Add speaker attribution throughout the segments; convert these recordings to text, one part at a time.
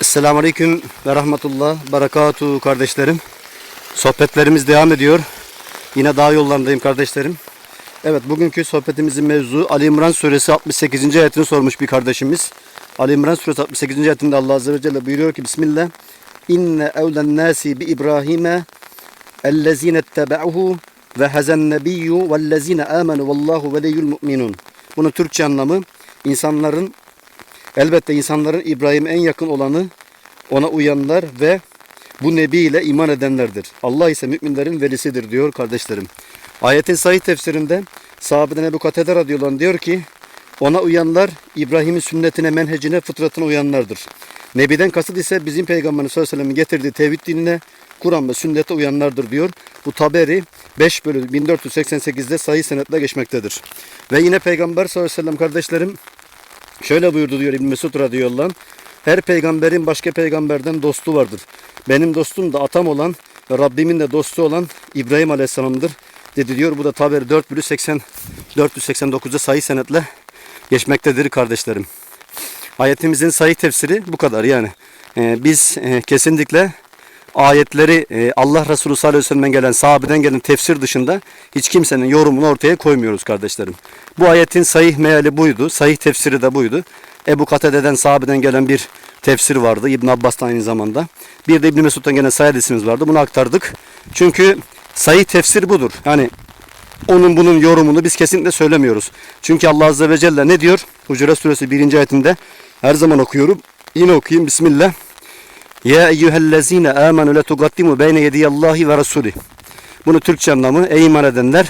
Speaker 1: Esselamu Aleyküm ve Rahmetullah, Berekatuhu kardeşlerim. Sohbetlerimiz devam ediyor. Yine dağ yollarındayım kardeşlerim. Evet bugünkü sohbetimizin mevzu Ali İmran suresi 68. ayetini sormuş bir kardeşimiz. Ali İmran suresi 68. ayetinde Allah Azze ve Celle buyuruyor ki Bismillah. İnne evlen nasi bi İbrahim'e ellezine ettebe'uhu ve hazen nebiyyü vellezine amenu vallahu veliyyul mu'minun. Bunun Türkçe anlamı insanların Elbette insanların İbrahim'e en yakın olanı ona uyanlar ve bu nebi ile iman edenlerdir. Allah ise müminlerin velisidir diyor kardeşlerim. Ayetin sahih tefsirinde sahabeden Ebu Katede radıyallahu diyor ki ona uyanlar İbrahim'in sünnetine, menhecine, fıtratına uyanlardır. Nebiden kasıt ise bizim Peygamberimiz sallallahu aleyhi ve sellem'in getirdiği tevhid dinine, Kur'an ve sünnete uyanlardır diyor. Bu Taberi 5 bölü 1488'de sahih senetle geçmektedir. Ve yine Peygamber sallallahu aleyhi ve sellem kardeşlerim Şöyle buyurdu diyor İbn Mesud radıyallahu. Her peygamberin başka peygamberden dostu vardır. Benim dostum da atam olan ve Rabbimin de dostu olan İbrahim aleyhisselam'dır dedi diyor. Bu da Taberi 4 bölü 80 489'da sayı senetle geçmektedir kardeşlerim. Ayetimizin sayı tefsiri bu kadar yani. Ee, biz e, kesinlikle ayetleri e, Allah Resulü sallallahu aleyhi ve sellem'den gelen sahabeden gelen tefsir dışında hiç kimsenin yorumunu ortaya koymuyoruz kardeşlerim. Bu ayetin sahih meali buydu. Sahih tefsiri de buydu. Ebu Katade'den sahabeden gelen bir tefsir vardı. İbn Abbas'tan aynı zamanda. Bir de İbn Mesud'dan gelen sahih hadisimiz vardı. Bunu aktardık. Çünkü sahih tefsir budur. Yani onun bunun yorumunu biz kesinlikle söylemiyoruz. Çünkü Allah Azze ve Celle ne diyor? Hucurat Suresi 1. ayetinde her zaman okuyorum. Yine okuyayım. Bismillah. Ya eyyühellezine amenu le tugaddimu beyne yediyallahi ve rasulih. Bunu Türkçe anlamı ey iman edenler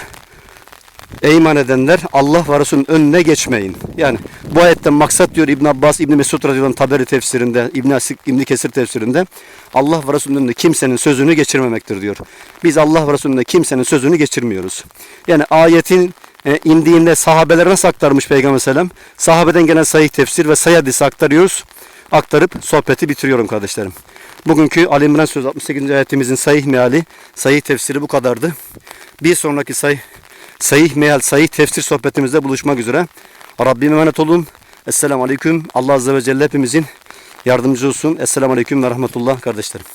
Speaker 1: Ey iman edenler Allah ve Resulünün önüne geçmeyin. Yani bu ayetten maksat diyor İbn Abbas, İbn Mesud radıyallahu Taberi tefsirinde, İbn Asik, İbn Kesir tefsirinde Allah ve Resulünün önünde kimsenin sözünü geçirmemektir diyor. Biz Allah ve Resulünün kimsenin sözünü geçirmiyoruz. Yani ayetin e, indiğinde sahabelere nasıl aktarmış Peygamber sellem? Sahabeden gelen sahih tefsir ve sayı hadisi aktarıyoruz. Aktarıp sohbeti bitiriyorum kardeşlerim. Bugünkü Ali İmran Söz 68. ayetimizin sahih meali, sahih tefsiri bu kadardı. Bir sonraki sahih Sahih meal, sahih tefsir sohbetimizde buluşmak üzere. Rabbime emanet olun. Esselamu Aleyküm. Allah Azze ve Celle hepimizin yardımcı olsun. Esselamu Aleyküm ve Rahmetullah kardeşlerim.